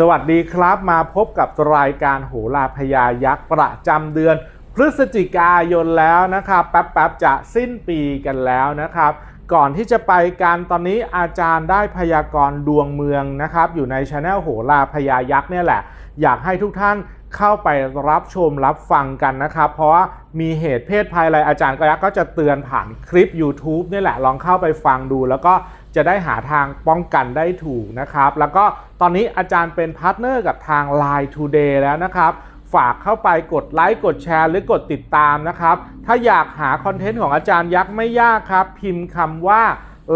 สวัสดีครับมาพบกับรายการโหราพยายักษ์ประจำเดือน พฤศจิกายนแล้วนะครับแป๊บๆจะสิ้นปีกันแล้วนะครับ ก่อนที่จะไปกันตอนนี้อาจารย์ได้พยากรณ์ดวงเมืองนะครับ อยู่ในช anel โหราพยายักษ์เนี่ยแหละ อยากให้ทุกท่านเข้าไปรับชมรับฟังกันนะครับ เพราะว่ามีเหตุเพศภัยอะไรอาจารย์ก็ยักษ์ก็จะเตือนผ่านคลิป YouTube เนี่ยแหละลองเข้าไปฟังดูแล้วก็ จะได้หาทางป้องกันได้ถูกนะครับ แล้วก็ตอนนี้อาจารย์เป็นพาร์ทเนอร์กับทาง Line Today แล้วนะครับ ฝากเข้าไปกดไลค์กดแชร์หรือกดติดตามนะครับ ถ้าอยากหาคอนเทนต์ของอาจารย์ยักษ์ไม่ยากครับ พิมพ์คำว่า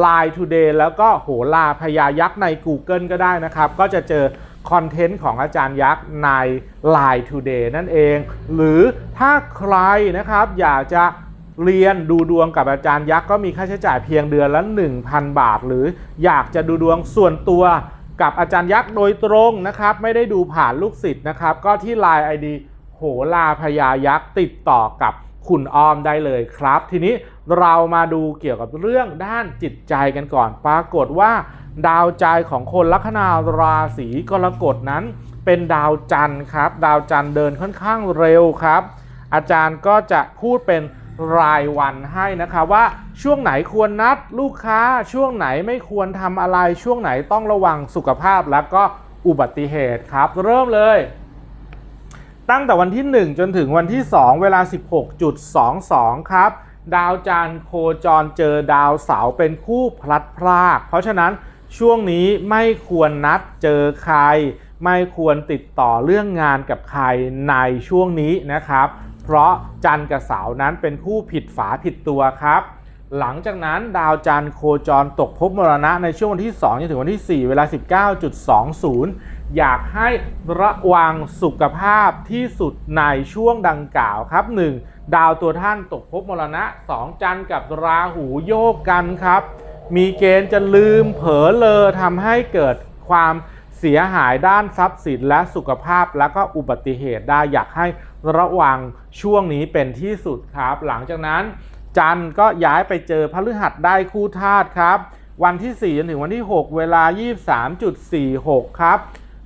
Line Today แล้วก็โหราพยายักษ์ใน Google ก็ได้นะครับ ก็จะเจอคอนเทนต์ของอาจารย์ยักษ์ใน Line Today นั่นเอง หรือถ้าใครนะครับอยากจะ เรียนดูดวงกับอาจารย์ยักษ์ก็มีค่าใช้จ่ายเพียงเดือนละ 1,000 บาท หรืออยากจะดูดวงส่วนตัวกับอาจารย์ยักษ์โดยตรงนะครับ ไม่ได้ดูผ่านลูกศิษย์นะครับ ก็ที่ Line ID โหราพยายักษ์ติดต่อกับคุณออมได้เลยครับ ทีนี้เรามาดูเกี่ยวกับเรื่องด้านจิตใจกันก่อน ปรากฏว่า ดาวใจของคนลัคนาราศีกรกฎนั้น เป็นดาวจันทร์ครับ ดาวจันทร์เดินค่อนข้างเร็วครับ อาจารย์ก็จะพูดเป็น รายวันให้นะคะว่าช่วงไหนควรนัดลูกค้าช่วงไหนไม่ควรทำอะไรช่วงไหนต้องระวังสุขภาพแล้วก็อุบัติเหตุครับ เริ่มเลย ตั้งแต่วันที่ 1 จนถึงวันที่ 2 เวลา 16.22 ครับ ดาวจันโคจรเจอดาวเสาเป็นคู่พลัดพราก เพราะฉะนั้นช่วงนี้ไม่ควรนัดเจอใคร ไม่ควรติดต่อเรื่องงานกับใครในช่วงนี้นะครับ เพราะจันทร์กับเสาร์นั้นเป็นคู่ผิดฝาผิดตัวครับ หลังจากนั้นดาวจันทร์โคจรตกภพมรณะในช่วงวันที่2จนถึงวันที่ 4 เวลา 19.20 อยากให้ระวังสุขภาพที่สุดในช่วงดังกล่าวครับ 1. ดาวตัวท่านตกภพมรณะ 2. จันทร์กับราหูโยกกันครับ มีเกณฑ์จะลืมเผลอเลอทำให้เกิดความเสียหายด้านทรัพย์สินและสุขภาพแล้วก็อุบัติเหตุได้อยากให้ ระหวังช่วงนี้เป็นที่สุดครับ หลังจากนั้น จันทร์ก็ย้ายไปเจอพฤหัสได้คู่ธาตุครับ วันที่ 4 จนถึงวันที่ 6 เวลา 23.46 ครับ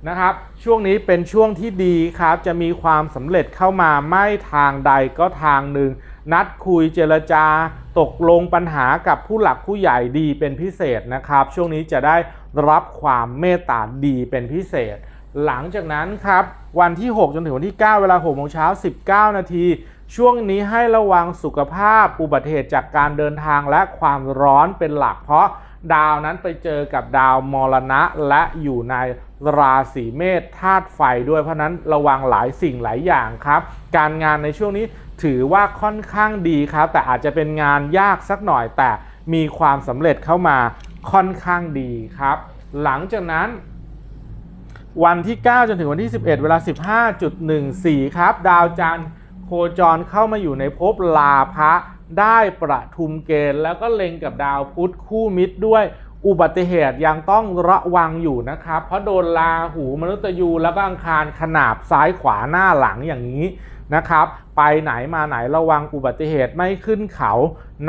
นะครับ ช่วงนี้เป็นช่วงที่ดีครับ จะมีความสำเร็จเข้ามาไม่ทางใดก็ทางหนึ่ง นัดคุยเจรจา ตกลงปัญหากับผู้หลักผู้ใหญ่ดีเป็นพิเศษนะครับ ช่วงนี้จะได้รับความเมตตาดีเป็นพิเศษ หลังจากนั้นครับ วันที่ 6 จนถึงวันที่ 9 เวลา6โมงเช้า 19 นาที ช่วงนี้ให้ระวังสุขภาพอุบัติเหตุจากการเดินทางและความร้อนเป็นหลัก เพราะดาวนั้นไปเจอกับดาวมรณะและอยู่ในราศีเมษธาตุไฟด้วยเพราะฉะนั้นระวังหลายสิ่งหลายอย่างครับ การงานในช่วงนี้ถือว่าค่อนข้างดีครับ แต่อาจจะเป็นงานยากสักหน่อยแต่มีความสำเร็จเข้ามาค่อนข้างดีครับ หลังจากนั้น วันที่ 9 จนถึงวันที่ 11 เวลา 15.14 ครับ ดาวจันทร์โคจรเข้ามาอยู่ในภพลาภะได้ประทุมเกณฑ์ แล้วก็เล็งกับดาวพุธคู่มิตรด้วยอุบัติเหตุยังต้องระวังอยู่นะครับ เพราะโดนลาหูมนุษยูแล้วก็อังคารขนาบซ้ายขวาหน้าหลังอย่างนี้ นะครับ ไปไหนมาไหนระวังอุบัติเหตุไม่ขึ้นเขา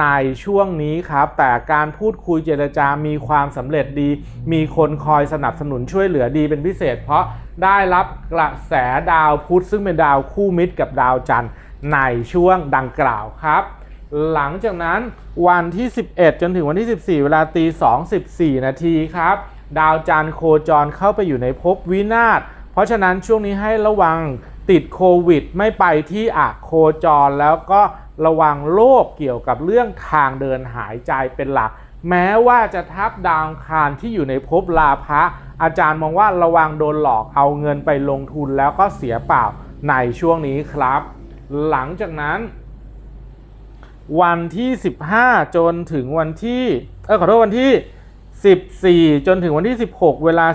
ในช่วงนี้ครับ แต่การพูดคุยเจรจามีความสำเร็จดี มีคนคอยสนับสนุนช่วยเหลือดีเป็นพิเศษ เพราะได้รับกระแสดาวพุธซึ่งเป็นดาวคู่มิตรกับดาวจันทร์ในช่วงดังกล่าวครับ หลังจากนั้นวันที่ 11 จนถึงวันที่ 14 เวลาตี2 14 นาทีครับ ดาวจันทร์โคจรเข้าไปอยู่ในภพวินาศเพราะฉะนั้นช่วงนี้ให้ระวัง ติดโควิด ไม่ไปที่อะโคจร แล้วก็ระวังโรคเกี่ยวกับเรื่องทางเดินหายใจเป็นหลัก แม้ว่าจะทับดาวคารที่อยู่ในภพลาภะอาจารย์มองว่าระวังโดนหลอกเอาเงินไปลงทุนแล้วก็เสียเปล่าในช่วงนี้ครับ หลังจากนั้น วันที่ 15 จนถึงวันที่ เออขอโทษวันที่ 14 จนถึงวันที่ 16 เวลา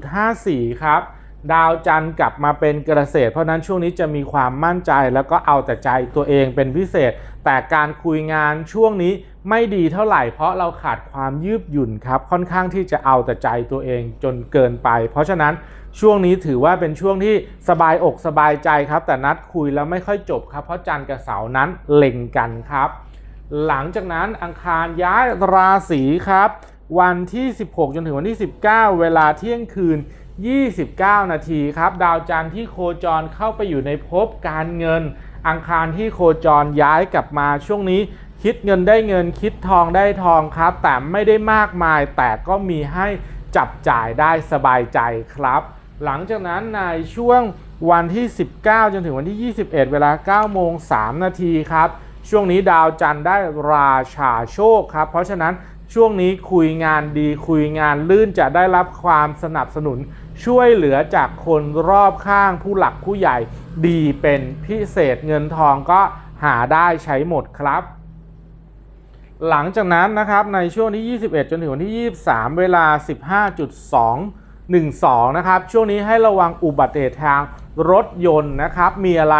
13.54 ครับ ดาวจันทร์กลับมาเป็นเกษตร เพราะนั้นช่วงนี้จะมีความมั่นใจแล้วก็เอาแต่ใจตัวเองเป็นพิเศษ แต่การคุยงานช่วงนี้ไม่ดีเท่าไหร่ เพราะเราขาดความยืดหยุ่นครับค่อนข้างที่จะเอาแต่ใจตัวเองจนเกินไป เพราะฉะนั้นช่วงนี้ถือว่าเป็นช่วงที่สบายอกสบายใจครับ แต่นัดคุยแล้วไม่ค่อยจบครับ เพราะจันทร์กับเสาร์นั้นเล็งกันครับ หลังจากนั้นอังคารย้ายราศีครับ วันที่ 16 จนถึงวันที่ 19 เวลาเที่ยงคืน 29 นาทีครับ ดาวจันทร์ที่โคจรเข้าไปอยู่ในภพการเงิน อังคารที่โคจรย้ายกลับมาช่วงนี้ คิดเงินได้เงินคิดทองได้ทองครับ แต่ไม่ได้มากมายแต่ก็มีให้จับจ่ายได้สบายใจครับ หลังจากนั้นในช่วงวันที่ 19 จนถึงวันที่ 21 เวลา9โมง3นาทีครับ ช่วงนี้ดาวจันทร์ได้ราชาโชคครับ เพราะฉะนั้นช่วงนี้คุยงานดีคุยงานลื่นจะได้รับความสนับสนุน ช่วยเหลือจากคนรอบข้างผู้หลักผู้ใหญ่ดีเป็นพิเศษเงินทองก็หาได้ใช้หมดครับ หลังจากนั้นนะครับในช่วงที่ 21 จนถึงวันที่ 23 เวลา 15.212 นะครับ ช่วงนี้ให้ระวังอุบัติเหตุทางรถยนต์นะครับ มีอะไร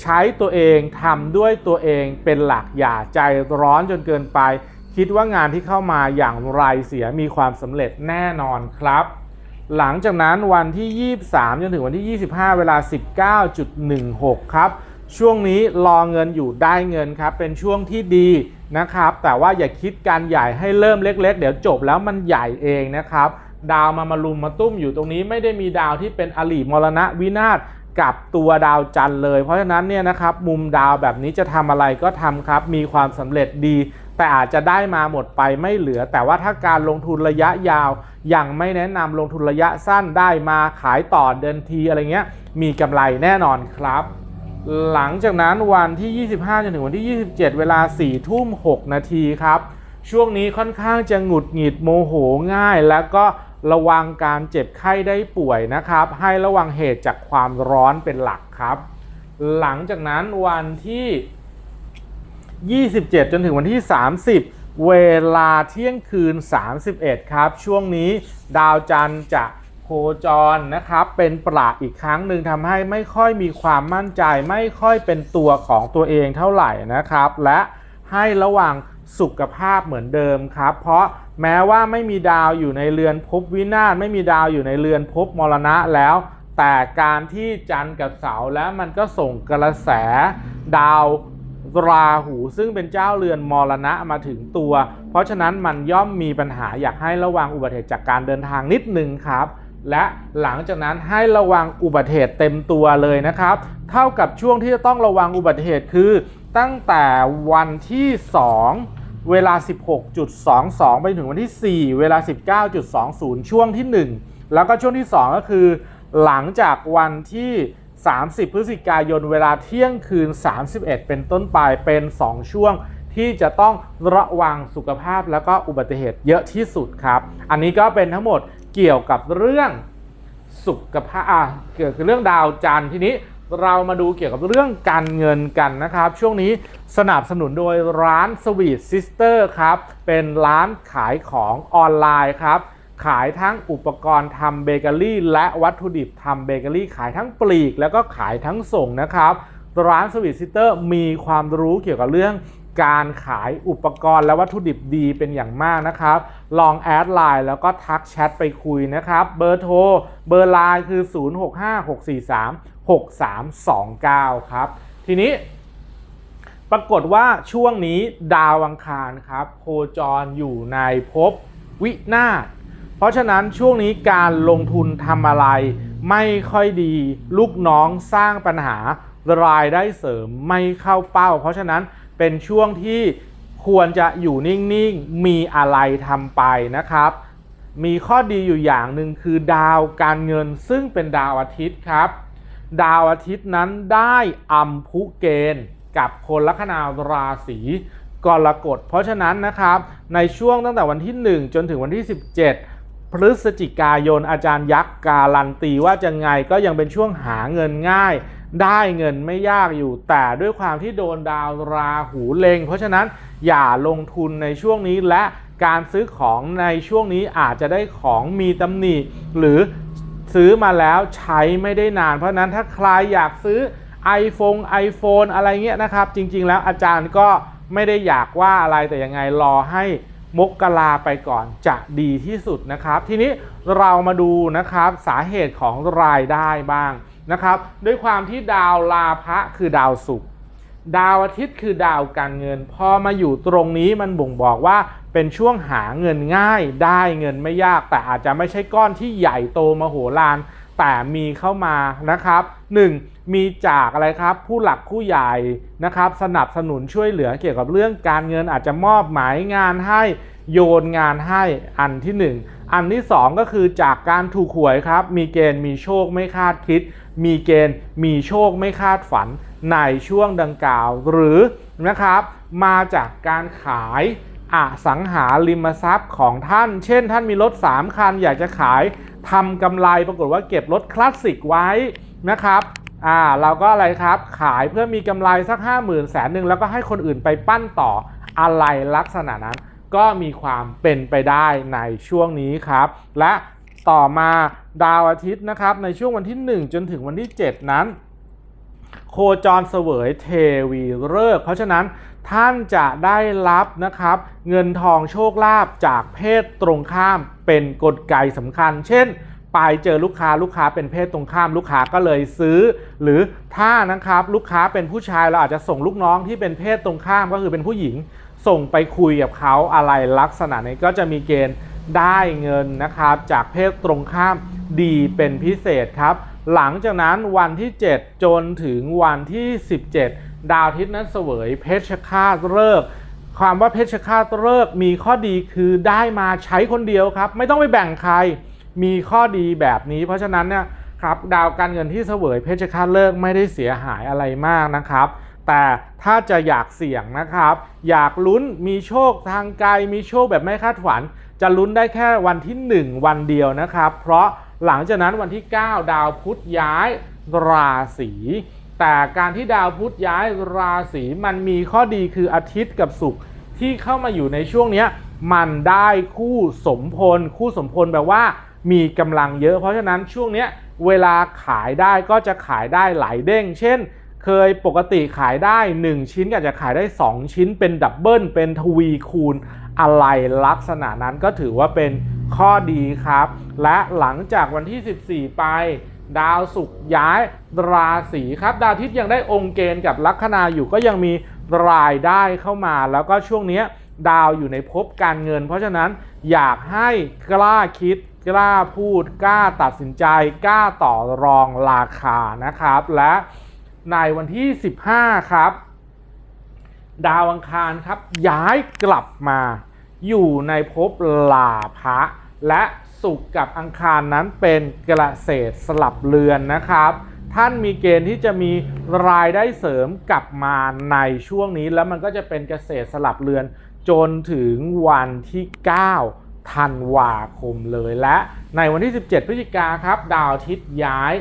ใช้ตัวเองทำด้วยตัวเองเป็นหลักอย่าใจร้อนจนเกินไป คิดว่างานที่เข้ามาอย่างไรเสียมีความสำเร็จแน่นอนครับ หลังจากนั้นวันที่ 23 จนถึงวันที่ 25 เวลา 19.16 ครับ ช่วงนี้รอเงินอยู่ได้เงินครับ เป็นช่วงที่ดีนะครับ แต่ว่าอย่าคิดการใหญ่ให้เริ่มเล็ก ๆ เดี๋ยวจบแล้วมันใหญ่เองนะครับ ดาวมามารุมมาตุ้มอยู่ตรงนี้ไม่ได้มีดาวที่เป็นอลีมรณะวินาศกับตัวดาวจันทร์เลย เพราะฉะนั้นเนี่ยนะครับมุมดาวแบบนี้จะทำอะไรก็ทำครับ มีความสำเร็จดี แต่อาจจะได้มาหมดไปไม่เหลือ แต่ว่าถ้าการลงทุนระยะยาวยังไม่แนะนำลงทุนระยะสั้นได้มาขายต่อเดินทีอะไรเงี้ยมีกำไรแน่นอนครับ หลังจากนั้นวันที่ 25จนถึงวันที่ 27 เวลา4ทุ่ม6นาทีครับ ช่วงนี้ค่อนข้างจะหงุดหงิดโมโหง่าย แล้วก็ระวังการเจ็บไข้ได้ป่วยนะครับ ให้ระวังเหตุจากความร้อนเป็นหลักครับ หลังจากนั้นวันที่ 27 จนถึงวันที่ 30 เวลาเที่ยงคืน 31 ครับ ช่วงนี้ดาวจันทร์จะโคจรนะครับเป็นประอีกครั้งหนึ่งทำให้ไม่ค่อยมีความมั่นใจ ไม่ค่อยเป็นตัวของตัวเองเท่าไหร่นะครับ และให้ระวังสุขภาพเหมือนเดิมครับ เพราะแม้ว่าไม่มีดาวอยู่ในเรือนภพวินาศไม่มีดาวอยู่ในเรือนภพมรณะแล้ว แต่การที่จันทร์กับเสาร์แล้วมันก็ส่งกระแสดาว ราหูซึ่งเป็นเจ้าเรือนมรณะมาถึงตัว เพราะฉะนั้นมันย่อมมีปัญหาอยากให้ระวังอุบัติเหตุจากการเดินทางนิดนึงครับ และหลังจากนั้นให้ระวังอุบัติเหตุเต็มตัวเลยนะครับ เท่ากับช่วงที่จะต้องระวังอุบัติเหตุคือ ตั้งแต่วันที่ 2เวลา 16.22 ไปถึงวันที่ 4 เวลา 19.20 ช่วงที่ 1 แล้วก็ช่วงที่ 2 ก็คือ หลังจากวันที่ 30 พฤศจิกายนเวลาเที่ยงคืน 31 เป็นต้นไปเป็น 2 ช่วงที่จะต้องระวังสุขภาพแล้วก็อุบัติเหตุเยอะที่สุดครับ อันนี้ก็เป็นทั้งหมดเกี่ยวกับเรื่องสุขภาพอะเกี่ยวกับเรื่องดาวจันทร์ทีนี้เรามาดูเกี่ยวกับเรื่องการเงินกันนะครับ ช่วงนี้สนับสนุนโดยร้าน Sweet Sister ครับ เป็นร้านขายของออนไลน์ครับ ขายทั้งอุปกรณ์ทำเบเกอรี่ และวัตถุดิบทำเบเกอรี่ ขายทั้งปลีก แล้วก็ขายทั้งส่งนะครับ ร้าน Sweet Sister มีความรู้เกี่ยวกับเรื่องการขายอุปกรณ์และวัตถุดิบดีเป็นอย่างมากนะครับ ลองแอดไลน์แล้วก็ทักแชทไปคุยนะครับ เบอร์โทร เบอร์ไลน์คือ 0656436329 ครับ ทีนี้ ปรากฏว่าช่วงนี้ดาวอังคารครับ โคจรอยู่ในภพวินาศ เพราะฉะนั้นช่วงนี้การลงทุนทำอะไร ไม่ค่อยดี ลูกน้องสร้างปัญหารายได้เสริมไม่เข้าเป้า เพราะฉะนั้นเป็นช่วงที่ควรจะอยู่นิ่งๆ มีอะไรทำไปนะครับ มีข้อดีอยู่อย่างหนึ่งคือดาวการเงินซึ่งเป็นดาวอาทิตย์ครับ ดาวอาทิตย์นั้นได้อัมพุเกณฑ์กับคนลัคนาราศีกรกฎเพราะฉะนั้นนะครับ ในช่วงตั้งแต่วันที่ 1 จนถึงวันที่ 17 พฤศจิกายนอาจารย์ยักษ์การันตีว่าจะไงก็ยังเป็นช่วงหาเงินง่าย ได้เงินไม่ยากอยู่ แต่ด้วยความที่โดนดาวราหูเลงเพราะฉะนั้นอย่าลงทุนในช่วงนี้และการซื้อของในช่วงนี้อาจจะได้ของมีตำหนิหรือซื้อมาแล้วใช้ไม่ได้นาน เพราะฉะนั้นถ้าใครอยากซื้อ iPhone iPhone อะไรเงี้ยนะครับ จริง ๆ แล้วอาจารย์ก็ไม่ได้อยากว่าอะไรแต่ยังไงรอให้ มกราไปก่อนจะดีที่สุดนะครับ ทีนี้เรามาดูนะครับสาเหตุของรายได้บ้างนะครับ ด้วยความที่ดาวลาภะคือดาวศุกร์ดาวอาทิตย์คือดาวการเงิน พอมาอยู่ตรงนี้มันบ่งบอกว่าเป็นช่วงหาเงินง่ายได้เงินไม่ยาก แต่อาจจะไม่ใช่ก้อนที่ใหญ่โตมโหฬาร แต่มีเข้ามานะครับ 1. มีจากอะไรครับผู้หลักผู้ใหญ่นะครับ สนับสนุนช่วยเหลือเกี่ยวกับเรื่องการเงินอาจจะมอบหมายงานให้โยนงานให้อันที่ 1 อันที่ 2 ก็คือจากการถูกหวยครับ มีเกณฑ์มีโชคไม่คาดคิด มีเกณฑ์มีโชคไม่คาดฝันในช่วงดังกล่าว หรือนะครับ มาจากการขาย อสังหาริมทรัพย์ของท่าน เช่น ท่านมีรถ 3 คัน อยากจะขายทำกำไรปรากฏว่าเก็บรถคลาสสิกไว้นะครับอ่าเราก็อะไรครับขายเพื่อมีกำไรสัก 5 0 0 0 0แสนหนึ่งแล้วก็ให้คนอื่นไปปั้นต่ออะไรลักษณะนั้น ก็มีความเป็นไปได้ในช่วงนี้ครับ และต่อมาดาวอาทิตย์นะครับในช่วงวันที่ 1 จนถึงวันที่ 7 นั้น โคจรเสวยเทวีฤกษ์เพราะฉะนั้นท่านจะได้รับนะครับ เงินทองโชคลาภจากเพศตรงข้ามเป็นกลไกสำคัญ เช่นไปเจอลูกค้าลูกค้าเป็นเพศตรงข้ามลูกค้าก็เลยซื้อ หรือถ้านะครับลูกค้าเป็นผู้ชายเราอาจจะส่งลูกน้องที่เป็นเพศตรงข้ามก็คือเป็นผู้หญิง ส่งไปคุยกับเขาอะไรลักษณะนี้ก็จะมีเกณฑ์ได้เงินนะครับ จากเพศตรงข้ามดีเป็นพิเศษครับ หลังจากนั้นวันที่ 7 จนถึงวันที่ 17 ดาวอาทิตย์นั้นเสวยเพชฌฆาตฤกษ์ความว่าเพชฌฆาตฤกษ์มีข้อดีคือได้มาใช้คนเดียวครับ ไม่ต้องไปแบ่งใครมีข้อดีแบบนี้ เพราะฉะนั้นเนี่ยครับดาวการเงินที่เสวยเพชฌฆาตฤกษ์ไม่ได้เสียหายอะไรมากนะครับ แต่ถ้าจะอยากเสี่ยงนะครับ อยากลุ้นมีโชคทางไกลมีโชคแบบไม่คาดฝัน จะลุ้นได้แค่วันที่ 1 วันเดียวนะครับ เพราะ หลังจากนั้นวันที่ 9 ดาวพุธย้ายราศีแต่การที่ดาวพุธย้ายราศีมันมีข้อดีคืออาทิตย์กับศุกร์ที่เข้ามาอยู่ในช่วงนี้มันได้คู่สมพล คู่สมพลแปลว่า มีกำลังเยอะ เพราะฉะนั้นช่วงนี้เวลาขายได้ก็จะขายได้หลายเด้ง เช่น เคยปกติขายได้ 1 ชิ้นก็อาจจะขายได้ 2 ชิ้นเป็นดับเบิลเป็นทวีคูณอะไรลักษณะนั้นก็ถือว่าเป็นข้อดีครับ และหลังจากวันที่ 14 ไป ดาวศุกร์ย้ายราศีครับ ดาวอาทิตย์ยังได้องค์เกณฑ์กับลัคนาอยู่ก็ยังมีรายได้เข้ามา แล้วก็ช่วงนี้ดาวอยู่ในภพการเงิน เพราะฉะนั้นอยากให้กล้าคิดกล้าพูดกล้าตัดสินใจกล้าต่อรองราคานะครับและ ในวันที่ 15 ครับ ดาวอังคารครับ ย้ายกลับมา อยู่ในภพลาภะและศุกับอังคารนั้นเป็นเกษตรสลับเรือนนะครับ ท่านมีเกณฑ์ที่จะมีรายได้เสริมกลับมาในช่วงนี้ แล้วมันก็จะเป็นเกษตรสลับเรือนจนถึงวันที่ 9 ธันวาคมเลยและในวันที่ 17 พฤศจิกาครับ ดาวอาทิตย์ย้าย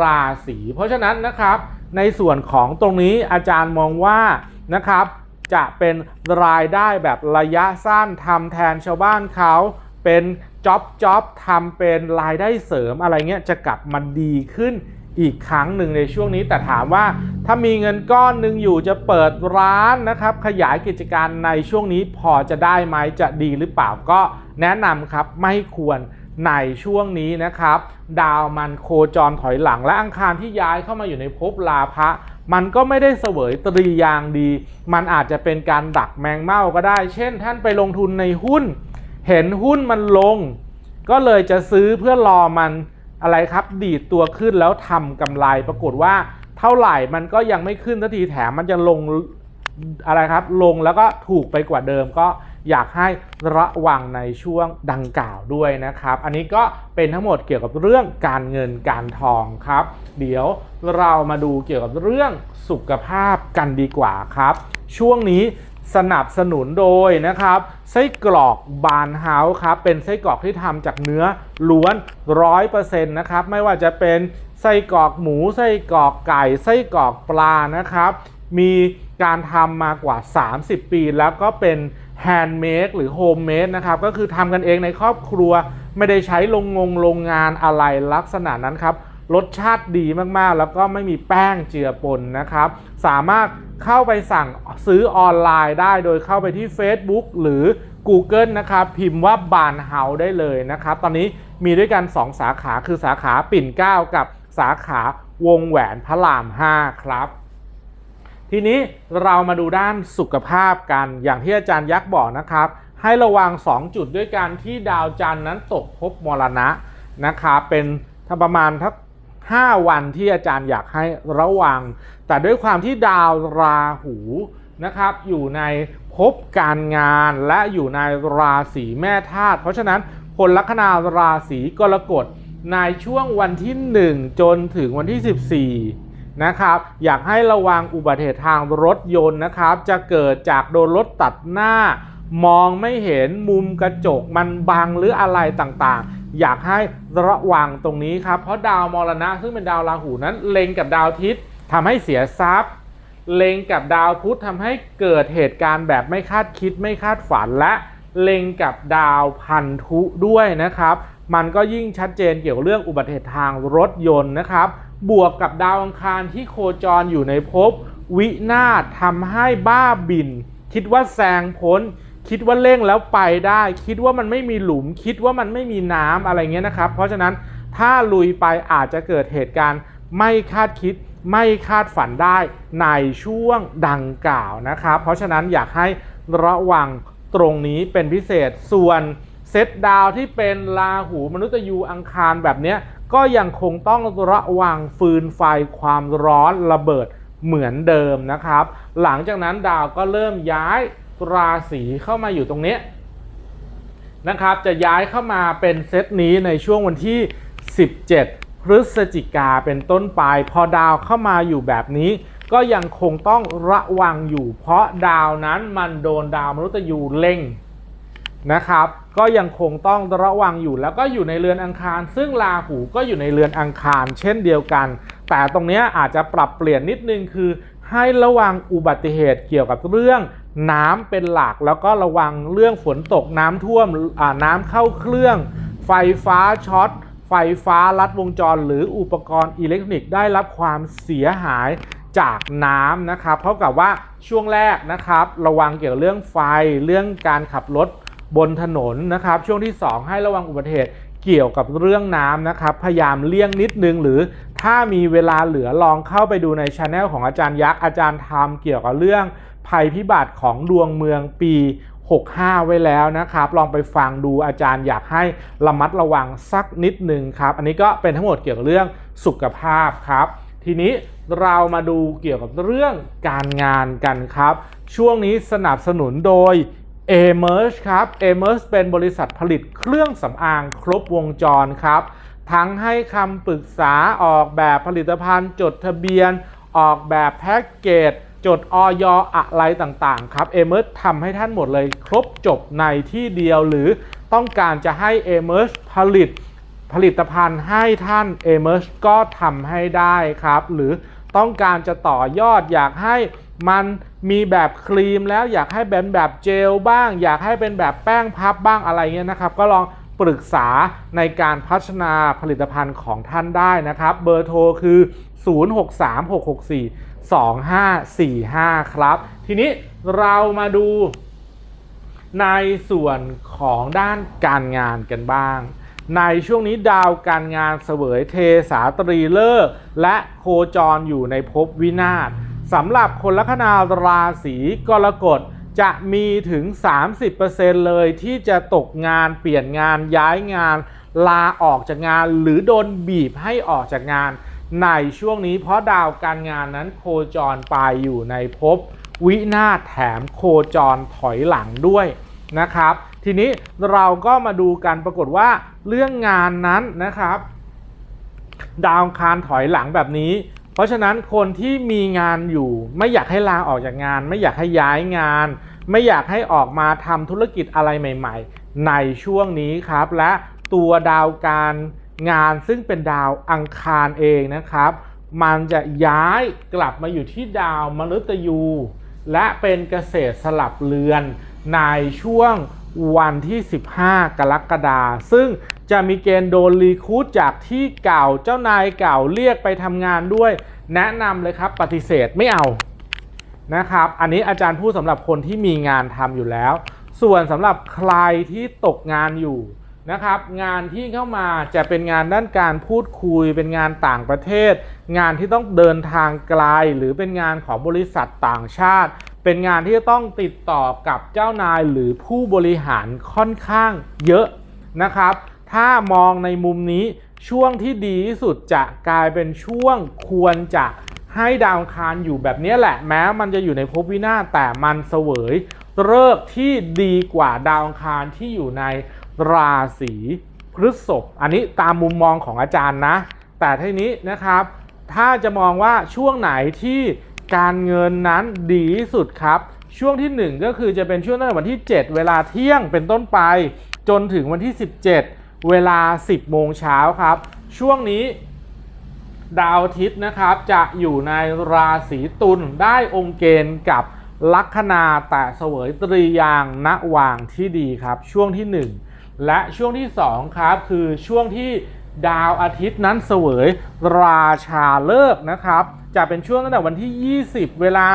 ราศีเพราะฉะนั้นนะครับ ในส่วนของตรงนี้อาจารย์มองว่านะครับ จะเป็นรายได้แบบระยะสั้นทำแทนชาวบ้านเขาเป็นจ็อบจ็อบทำเป็นรายได้เสริมอะไรเงี้ยจะกลับมาดีขึ้นอีกครั้งหนึ่งในช่วงนี้แต่ถามว่าถ้ามีเงินก้อนหนึ่งอยู่จะเปิดร้านนะครับ ขยายกิจการในช่วงนี้พอจะได้ไหมจะดีหรือเปล่าก็แนะนำครับไม่ควร ในช่วงนี้นะครับ ดาวมันโคจรถอยหลังและอังคารที่ย้ายเข้ามาอยู่ในภพลาภะมันก็ไม่ได้เสวยตรียางดี มันอาจจะเป็นการดักแมงเม่าก็ได้ เช่น ท่านไปลงทุนในหุ้น เห็นหุ้นมันลง ก็เลยจะซื้อเพื่อรอมันอะไรครับ ดีดตัวขึ้นแล้วทำกำไรปรากฏว่าเท่าไหร่มันก็ยังไม่ขึ้นทันทีแถมมันจะลง อะไรครับลงแล้วก็ถูกไปกว่าเดิมก็อยากให้ระวังในช่วงดังกล่าวด้วยนะครับ อันนี้ก็เป็นทั้งหมดเกี่ยวกับเรื่องการเงินการทองครับ เดี๋ยวเรามาดูเกี่ยวกับเรื่องสุขภาพกันดีกว่าครับ ช่วงนี้สนับสนุนโดยนะครับ ไส้กรอกบานเฮาส์ครับ เป็นไส้กรอกที่ทำจากเนื้อล้วนร้อยเปอร์เซ็นต์นะครับ ไม่ว่าจะเป็นไส้กรอกหมูไส้กรอกไก่ไส้กรอกปลานะครับ มี การทำมากว่า 30 ปี แล้วก็เป็นแฮนด์เมดหรือโฮมเมดนะครับ ก็คือทำกันเองในครอบครัว ไม่ได้ใช้โรงงงโรงงานอะไรลักษณะนั้นครับ รสชาติดีมากๆ แล้วก็ไม่มีแป้งเจือปนนะครับ สามารถเข้าไปสั่งซื้อออนไลน์ได้โดยเข้าไปที่ Facebook หรือ Google นะครับ พิมพ์ว่าบานเฮาได้เลยนะครับ ตอนนี้มีด้วยกัน 2 สาขาคือสาขาปิ่นเกล้ากับสาขาวงแหวนพระราม 5 ครับ ทีนี้เรามาดูด้านสุขภาพกัน อย่างที่อาจารย์ยักษ์บอกนะครับ ให้ระวัง 2 จุดด้วยกันที่ดาวจันทร์นั้นตกภพมรณะนะครับเป็นถ้าประมาณทัก5วันที่อาจารย์อยากให้ระวัง แต่ด้วยความที่ดาวราหูนะครับอยู่ในภพการงานและอยู่ในราศีแม่ธาตุเพราะฉะนั้นคนลัคนาราศีกรกฎในช่วงวันที่ 1 จนถึงวันที่ 14 นะครับ อยากให้ระวังอุบัติเหตุทางรถยนต์นะครับ จะเกิดจากโดนรถตัดหน้ามองไม่เห็นมุมกระจกมันบังหรืออะไรต่างๆ อยากให้ระวังตรงนี้ครับ เพราะดาวมรณะซึ่งเป็นดาวราหูนั้นเล็งกับดาวทิตย์ทำให้เสียทรัพย์ เล็งกับดาวพุธทำให้เกิดเหตุการณ์แบบไม่คาดคิดไม่คาดฝันและเล็งกับดาวพันธุด้วยนะครับ มันก็ยิ่งชัดเจนเกี่ยวกับเรื่องอุบัติเหตุทางรถยนต์นะครับ บวกกับดาวอังคารที่โคจรอยู่ในภพวินาศทำให้บ้าบิน คิดว่าแซงพ้น คิดว่าเร่งแล้วไปได้ คิดว่ามันไม่มีหลุม คิดว่ามันไม่มีน้ำอะไรเงี้ยนะครับ เพราะฉะนั้นถ้าลุยไปอาจจะเกิดเหตุการณ์ไม่คาดคิดไม่คาดฝันได้ในช่วงดังกล่าวนะครับ เพราะฉะนั้นอยากให้ระวังตรงนี้เป็นพิเศษส่วนเซตดาวที่เป็นราหูมนุษย์ยูอังคารแบบเนี้ย ก็ยังคงต้องระวังฟืนไฟความร้อนระเบิดเหมือนเดิมนะครับ หลังจากนั้นดาวก็เริ่มย้ายราศีเข้ามาอยู่ตรงนี้นะครับ จะย้ายเข้ามาเป็นเซตนี้ในช่วงวันที่ 17 พฤศจิกาเป็นต้นไปพอดาวเข้ามาอยู่แบบนี้ ก็ยังคงต้องระวังอยู่เพราะดาวนั้นมันโดนดาวมนุษย์ยูเล็ง นะครับ ก็ยังคงต้องระวังอยู่แล้วก็อยู่ในเรือนอังคาร ซึ่งราหูก็อยู่ในเรือนอังคาร เช่นเดียวกัน แต่ตรงนี้อาจจะปรับเปลี่ยนนิดนึงคือ ให้ระวังอุบัติเหตุเกี่ยวกับเรื่องน้ำเป็นหลักแล้วก็ระวังเรื่องฝนตกน้ำท่วมน้ำเข้าเครื่อง ไฟฟ้าช็อตไฟฟ้าลัดวงจร หรืออุปกรณ์อิเล็กทรอนิกส์ได้รับความเสียหายจากน้ำนะครับเพรากับว่าช่วงแรกนะครับ ระวังเกี่ยวกับเรื่องไฟเรื่องการขับรถ บนถนนนะครับ ช่วงที่ 2 ให้ระวังอุบัติเหตุเกี่ยวกับเรื่องน้ำนะครับ พยายามเลี่ยงนิดนึง หรือถ้ามีเวลาเหลือลองเข้าไปดูในช anel ของอาจารย์ยักษ์ อาจารย์ทำเกี่ยวกับเรื่องภัยพิบัติของดวงเมืองปี 65 ไว้แล้วนะครับ ลองไปฟังดูอาจารย์อยากให้ระมัดระวังสักนิดหนึ่งครับ อันนี้ก็เป็นทั้งหมดเกี่ยวกับเรื่องสุขภาพครับ ทีนี้เรามาดูเกี่ยวกับเรื่องการงานกันครับ ช่วงนี้สนับสนุนโดย a m e r g e ครับ a m e r g e เป็นบริษัทผลิตเครื่องสำอางครบวงจรครับ ทั้งให้คำปรึกษาออกแบบผลิตภัณฑ์ จดทะเบียน ออกแบบแพ็กเกจ จดออยอะไรต่างๆ ครับ a m e r g e ทำให้ท่านหมดเลยครบจบในที่เดียวหรือต้องการจะให้ a m e r g e ผลิตผลิตภัณฑ์ให้ท่าน a m e r g e ก็ทำให้ได้ครับ หรือต้องการจะต่อยอดอยากให้ มันมีแบบครีมแล้วอยากให้เป็นแบบเจลบ้าง อยากให้เป็นแบบแป้งพับบ้างอะไรเงี้ยนะครับ ก็ลองปรึกษาในการพัฒนาผลิตภัณฑ์ของท่านได้นะครับ เบอร์โทรคือ 0636642545 ครับ ทีนี้เรามาดูในส่วนของด้านการงานกันบ้าง ในช่วงนี้ดาวการงานเสวยเทสาตรีเลิกษ์และโคจรอยู่ในภพวินาศ สำหรับคนลัคนาราศีกรกฎจะมีถึง 30%เลยที่จะตกงานเปลี่ยนงานย้ายงาน ลาออกจากงาน หรือโดนบีบให้ออกจากงาน ในช่วงนี้เพราะดาวการงานนั้นโคจรไปอยู่ในภพวินาศแถมโคจรถอยหลังด้วยนะครับ ทีนี้เราก็มาดูกันปรากฏว่าเรื่องงานนั้นนะครับ ดาวคารถอยหลังแบบนี้ เพราะฉะนั้นคนที่มีงานอยู่ ไม่อยากให้ลาออกจากงาน ไม่อยากให้ย้ายงาน ไม่อยากให้ออกมาทำธุรกิจอะไรใหม่ ๆ ในช่วงนี้ครับ และตัวดาวการงานซึ่งเป็นดาวอังคารเองนะครับ มันจะย้ายกลับมาอยู่ที่ดาวมฤตยู และเป็นเกษตรสลับเรือนในช่วง วันที่ 15 กรกฎาคมซึ่งจะมีเกณฑ์โดนรีคูดจากที่เก่าเจ้านายเก่าเรียกไปทำงานด้วย แนะนำเลยครับปฏิเสธไม่เอานะครับ อันนี้อาจารย์พูดสำหรับคนที่มีงานทำอยู่แล้ว ส่วนสำหรับใครที่ตกงานอยู่ นะครับ งานที่เข้ามาจะเป็นงานด้านการพูดคุย เป็นงานต่างประเทศ งานที่ต้องเดินทางไกล หรือเป็นงานของบริษัทต่างชาติ เป็นงานที่จะต้องติดต่อกับเจ้านายหรือผู้บริหารค่อนข้างเยอะนะครับ ถ้ามองในมุมนี้ช่วงที่ดีที่สุดจะกลายเป็นช่วงควรจะให้ดาวคารอยู่แบบนี้แหละ แม้มันจะอยู่ในภพวินาศแต่มันเสวยเลิกที่ดีกว่าดาวคารที่อยู่ใน ราศีพฤษภอันนี้ตามมุมมองของอาจารย์นะ แต่ทีนี้นะครับ ถ้าจะมองว่าช่วงไหนที่การเงินนั้นดีสุดครับ ช่วงที่ 1 ก็คือจะเป็นช่วงตั้งแต่วันที่ 7 เวลาเที่ยงเป็นต้นไป จนถึงวันที่ 17 เวลา 10 โมงเช้าครับ ช่วงนี้ดาวอาทิตย์นะครับจะอยู่ในราศีตุลได้องค์เกณฑ์กับลัคนาแต่เสวยตรียางณวางที่ดีครับ ช่วงที่ 1 และช่วงที่ 2 ครับ คือช่วงที่ดาวอาทิตย์นั้นเสวยราชาเลิกนะครับ จะเป็นช่วงตั้งแต่วันที่ 20 เวลา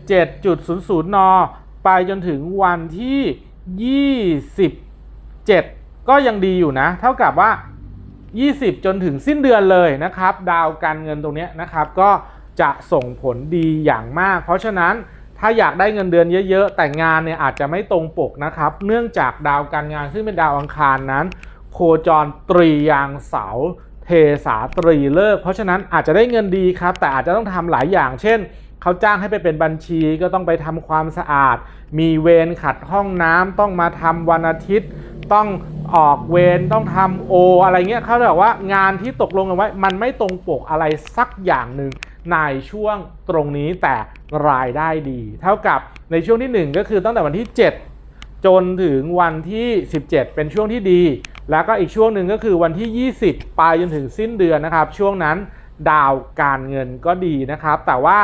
17.00 น ไปจนถึงวันที่ 27 ก็ยังดีอยู่นะ เท่ากับว่า 20 จนถึงสิ้นเดือนเลยนะครับ ดาวการเงินตรงนี้นะครับ ก็จะส่งผลดีอย่างมาก เพราะฉะนั้น ถ้าอยากได้เงินเดือนเยอะ ๆ แต่งานเนี่ยอาจจะไม่ตรงปกนะครับ เนื่องจากดาวการงานซึ่งเป็นดาวอังคารนั้น โคจรตรียางเสาเทสาตรีเลิก เพราะฉะนั้นอาจจะได้เงินดีครับ แต่อาจจะต้องทำหลายอย่าง เช่น เขาจ้างให้ไปเป็นบัญชีก็ต้องไปทำความสะอาด มีเวรขัดห้องน้ำต้องมาทำวันอาทิตย์ ต้องออกเวรต้องทำโอ อะไรเงี้ยเขาเรียกว่างานที่ตกลงกันไว้ มันไม่ตรงปกอะไรสักอย่างหนึ่งในช่วงตรงนี้แต่ รายได้ดี เท่ากับในช่วงที่ 1 ก็คือตั้งแต่วันที่ 7 จนถึงวันที่ 17 เป็นช่วงที่ดี แล้วก็อีกช่วงหนึ่งก็คือวันที่ 20 ไปจนถึงสิ้นเดือนนะครับ ช่วงนั้นดาวการเงินก็ดีนะครับ แต่ว่า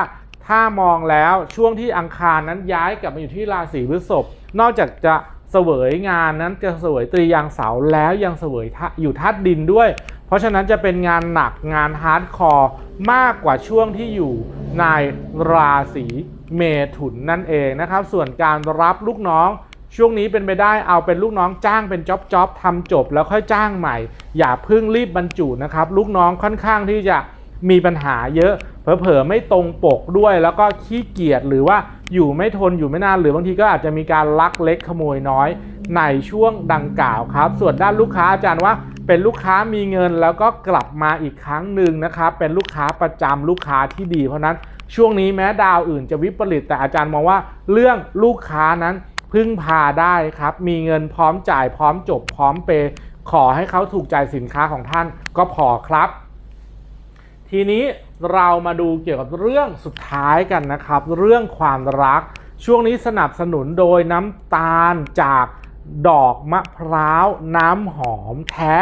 ถ้ามองแล้วช่วงที่อังคารนั้นย้ายกลับมาอยู่ที่ราศีพฤษภนอกจากจะเสวยงานนั้นจะเสวยตรียางเสาแล้วยังเสวยอยู่ธาตุดินด้วย เพราะฉะนั้นจะเป็นงานหนักงานฮาร์ดคอร์มากกว่าช่วงที่อยู่ในราศีเมถุนนั่นเองนะครับ ส่วนการรับลูกน้องช่วงนี้เป็นไปได้เอาเป็นลูกน้องจ้างเป็นจ็อบจ็อบทำจบแล้วค่อยจ้างใหม่ อย่าเพิ่งรีบบรรจุนะครับ ลูกน้องค่อนข้างที่จะ มีปัญหาเยอะ เผลอๆไม่ตรงปกด้วย แล้วก็ขี้เกียจหรือว่าอยู่ไม่ทนอยู่ไม่นานหรือบางทีก็อาจจะมีการลักเล็กขโมยน้อยในช่วงดังกล่าวครับ ส่วนด้านลูกค้าอาจารย์ว่าเป็นลูกค้ามีเงินแล้วก็กลับมาอีกครั้งหนึ่งนะครับ เป็นลูกค้าประจำลูกค้าที่ดี เพราะฉะนั้นช่วงนี้แม้ดาวอื่นจะวิปริตแต่อาจารย์มองว่าเรื่องลูกค้านั้นพึ่งพาได้ครับ มีเงินพร้อมจ่ายพร้อมจบพร้อมเปย์ขอให้เขาถูกใจสินค้าของท่านก็พอครับ ทีนี้เรามาดูเกี่ยวกับเรื่องสุดท้ายกันนะครับ เรื่องความรัก ช่วงนี้สนับสนุนโดยน้ำตาลจากดอกมะพร้าวน้ำหอมแท้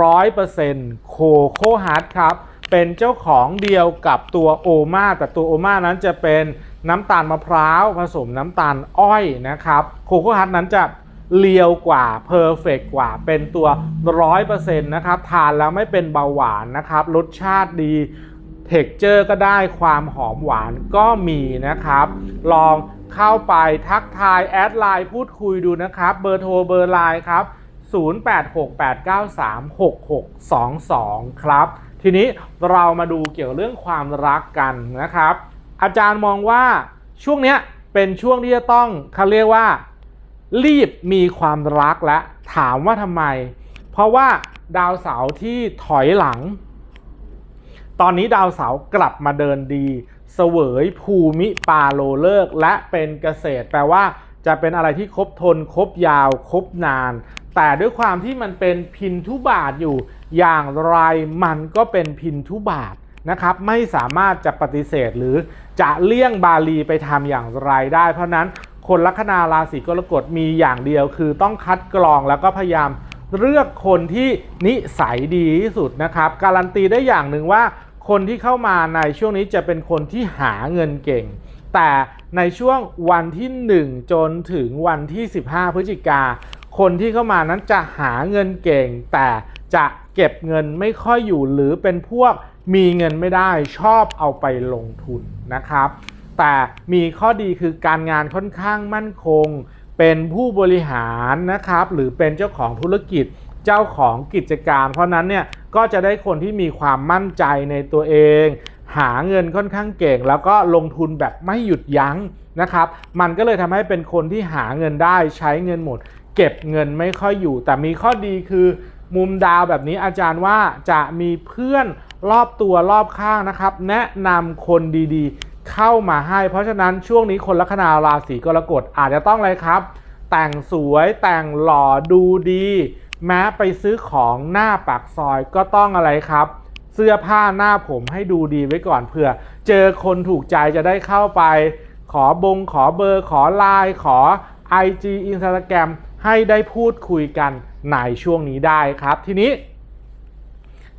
ร้อยเปอร์เซ็นต์โคโคฮัทครับ เป็นเจ้าของเดียวกับตัวโอมาแต่ตัวโอมานั้นจะเป็นน้ำตาลมะพร้าวผสมน้ำตาลอ้อยนะครับ โคโคฮัทนั้นจะ เลียวกว่าเพอร์เฟกกว่าเป็นตัวร้อยเปอร์เซ็นต์นะครับทานแล้วไม่เป็นเบาหวานนะครับ รสชาติดีเท็กเจอร์ก็ได้ความหอมหวานก็มีนะครับ ลองเข้าไปทักทายแอดไลน์พูดคุยดูนะครับ เบอร์โทรเบอร์ไลน์ครับ 0868936622 ครับ ทีนี้เรามาดูเกี่ยวกับเรื่องความรักกันนะครับ อาจารย์มองว่าช่วงเนี้ยเป็นช่วงที่จะต้องเขาเรียกว่า รีบมีความรักและถามว่าทำไม เพราะว่าดาวเสาร์ที่ถอยหลัง ตอนนี้ดาวเสาร์กลับมาเดินดี เสวยภูมิปาโลเลิก และเป็นเกษตร แปลว่าจะเป็นอะไรที่ครบทนครบยาว ครบนาน แต่ด้วยความที่มันเป็นพินทุบาทอยู่ อย่างไรมันก็เป็นพินทุบาทนะครับ ไม่สามารถจะปฏิเสธหรือจะเลี่ยงบาลีไปทำอย่างไรได้ เพราะนั้น คนลัคนาราศีกรกฎมีอย่างเดียว คือต้องคัดกรองแล้วก็พยายามเลือกคนที่นิสัยดีที่สุดนะครับ การันตีได้อย่างหนึ่งว่า คนที่เข้ามาในช่วงนี้จะเป็นคนที่หาเงินเก่ง แต่ในช่วงวันที่ 1 จนถึงวันที่ 15 พฤศจิกา คนที่เข้ามานั้นจะหาเงินเก่ง แต่จะเก็บเงินไม่ค่อยอยู่หรือเป็นพวกมีเงินไม่ได้ชอบเอาไปลงทุนนะครับ แต่มีข้อดีคือการงานค่อนข้างมั่นคง เป็นผู้บริหารนะครับ หรือเป็นเจ้าของธุรกิจเจ้าของกิจการ เพราะนั้นเนี่ยก็จะได้คนที่มีความมั่นใจในตัวเอง หาเงินค่อนข้างเก่ง แล้วก็ลงทุนแบบไม่หยุดยั้งนะครับ มันก็เลยทำให้เป็นคนที่หาเงินได้ใช้เงินหมด เก็บเงินไม่ค่อยอยู่ แต่มีข้อดีคือมุมดาวแบบนี้อาจารย์ว่าจะมีเพื่อนรอบตัวรอบข้างนะครับ แนะนำคนดีๆ เข้ามาให้ เพราะฉะนั้นช่วงนี้คนลัคนาราศีกรกฎอาจจะต้องอะไรครับ แต่งสวยแต่งหล่อดูดี แม้ไปซื้อของหน้าปากซอยก็ต้องอะไรครับ เสื้อผ้าหน้าผมให้ดูดีไว้ก่อนเผื่อ เจอคนถูกใจจะได้เข้าไป ขอบงขอเบอร์ขอไลน์ขอ IG Instagram ให้ได้พูดคุยกันในช่วงนี้ได้ครับ ทีนี้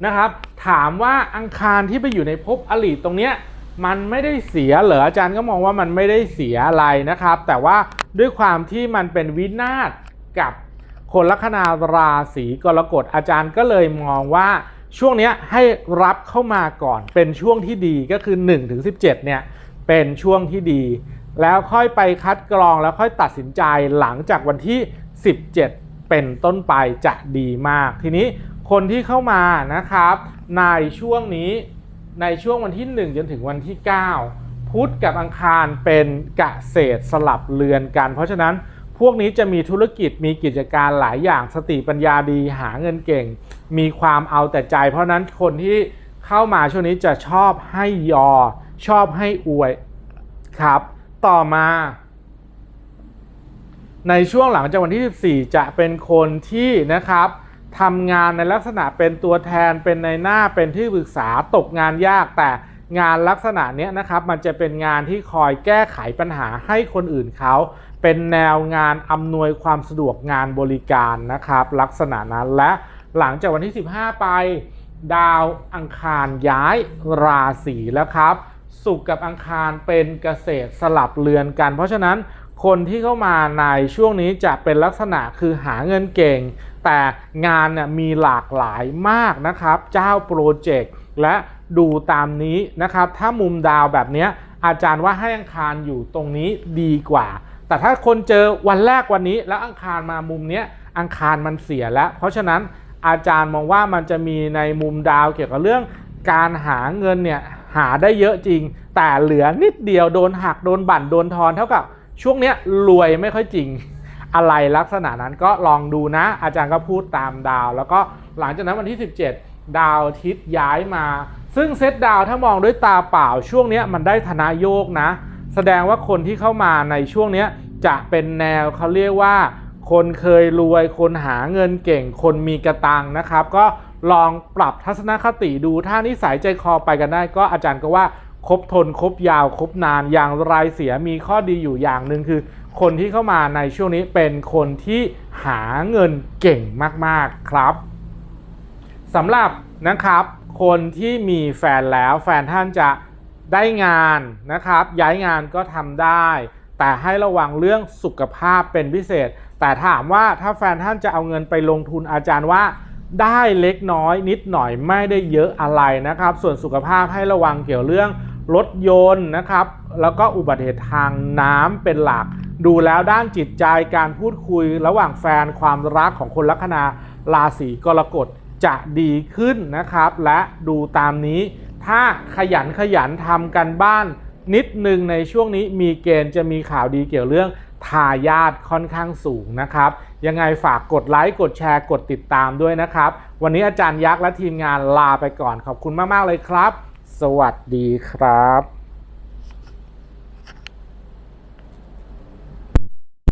นะครับ ถามว่าอังคารที่ไปอยู่ในภพอลีตรงเนี้ย มันไม่ได้เสียเหรออาจารย์ก็มองว่ามันไม่ได้เสียอะไรนะครับ แต่ว่าด้วยความที่มันเป็นวินาศกับคนลัคนาราศีกรกฎอาจารย์ก็เลยมองว่าช่วงนี้ให้รับเข้ามาก่อนเป็นช่วงที่ดีก็คือ 1-17 เนี่ยเป็นช่วงที่ดี แล้วค่อยไปคัดกรองแล้วค่อยตัดสินใจหลังจากวันที่ 17 เป็นต้นไปจะดีมาก ทีนี้คนที่เข้ามานะครับในช่วงนี้ ในช่วงวันที่ 1 จนถึงวันที่ 9 พุธกับอังคารเป็นกะเศษสลับเรือนกัน เพราะฉะนั้นพวกนี้จะมีธุรกิจมีกิจการหลายอย่างสติปัญญาดีหาเงินเก่ง มีความเอาแต่ใจ เพราะฉะนั้นคนที่เข้ามาช่วงนี้จะชอบให้ยอ ชอบให้อวยครับ ต่อมาในช่วงหลังจากวันที่ 14 จะเป็นคนที่นะครับ ทำงานในลักษณะเป็นตัวแทนเป็นในหน้าเป็นที่ปรึกษาตกงานยากแต่งานลักษณะนี้นะครับมันจะเป็นงานที่คอยแก้ไขปัญหาให้คนอื่นเขาเป็นแนวงานอำนวยความสะดวกงานบริการนะครับ ลักษณะนั้นและหลังจากวันที่ 15 ไป ดาวอังคารย้ายราศีแล้วครับ สุขกับอังคารเป็นเกษตรสลับเรือนกัน เพราะฉะนั้น คนที่เข้ามาในช่วงนี้จะเป็นลักษณะคือหาเงินเก่ง แต่งานเนี่ยมีหลากหลายมากนะครับ เจ้าโปรเจกต์และดูตามนี้นะครับ ถ้ามุมดาวแบบนี้อาจารย์ว่าให้อังคารอยู่ตรงนี้ดีกว่า แต่ถ้าคนเจอวันแรกวันนี้ แล้วอังคารมามุมนี้อังคารมันเสียแล้ว เพราะฉะนั้นอาจารย์มองว่ามันจะมีในมุมดาวเกี่ยวกับเรื่องการหาเงินเนี่ยหาได้เยอะจริง แต่เหลือนิดเดียวโดนหักโดนบั่นโดนทอนเท่ากับ ช่วงเนี้ยรวยไม่ค่อยจริงอะไรลักษณะนั้นก็ลองดูนะ อาจารย์ก็พูดตามดาว แล้วก็หลังจากนั้นวันที่ 17 ดาวทิตย์ย้ายมา ซึ่งเซตดาวถ้ามองด้วยตาเปล่าช่วงเนี้ยมันได้ธนาโยกนะ แสดงว่าคนที่เข้ามาในช่วงเนี้ยจะเป็นแนวเขาเรียกว่า คนเคยรวย คนหาเงินเก่ง คนมีกระตังนะครับ ก็ลองปรับทัศนคติดูถ้านิสัยใจคอไปกันได้ ก็อาจารย์ก็ว่า ครบทนครบยาวครบนานอย่างไรเสียมีข้อดีอยู่อย่างหนึ่งคือ คนที่เข้ามาในช่วงนี้เป็นคนที่หาเงินเก่งมากๆครับสำหรับนะครับ คนที่มีแฟนแล้วแฟนท่านจะได้งานนะครับ ย้ายงานก็ทำได้ แต่ให้ระวังเรื่องสุขภาพเป็นพิเศษ แต่ถามว่าถ้าแฟนท่านจะเอาเงินไปลงทุนอาจารย์ว่าได้เล็กน้อยนิดหน่อยไม่ได้เยอะอะไรนะครับ ส่วนสุขภาพให้ระวังเกี่ยวเรื่อง รถยนต์นะครับ แล้วก็อุบัติเหตุทางน้ำเป็นหลัก ดูแล้วด้านจิตใจการพูดคุย ระหว่างแฟนความรักของคนลัคนาราศีกรกฎจะดีขึ้นนะครับ และดูตามนี้ ถ้าขยันขยันทำกันบ้านนิดหนึ่งในช่วงนี้มีเกณฑ์จะมีข่าวดีเกี่ยวเรื่องทายาทค่อนข้างสูงนะครับ ยังไงฝากกดไลค์กดแชร์กดติดตามด้วยนะครับ วันนี้อาจารย์ยักษ์และทีมงานลาไปก่อนขอบคุณมาก ๆ เลยครับ สวัสดีครับ